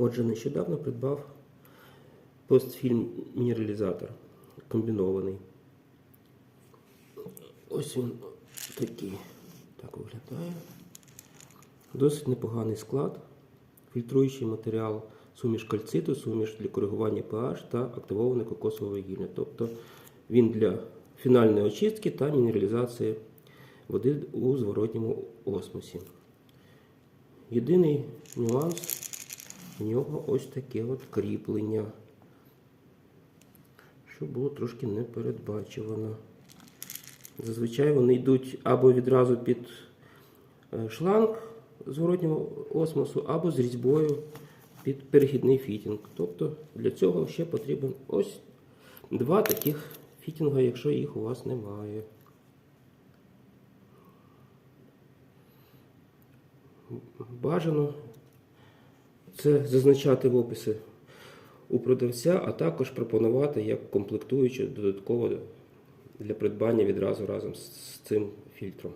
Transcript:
Отже, нещодавно придбав постфільм мінералізатор комбінований. Ось він такий. Так виглядає. Досить непоганий склад. Фільтруючий матеріал, суміш кальциту, суміш для коригування pH та активоване кокосове вугілля. Тобто він для фінальної очистки та мінералізації води у зворотньому осмосі. Єдиний нюанс у нього ось таке от кріплення, що було трошки непередбачувано. Зазвичай вони йдуть або відразу під е, шланг зворотнього осмосу, або з різьбою під перехідний фітінг. Тобто для цього ще потрібен ось два таких фітінга, якщо їх у вас немає. Бажано це зазначати в описі у продавця, а також пропонувати як комплектуючу додатково для придбання відразу разом з цим фільтром.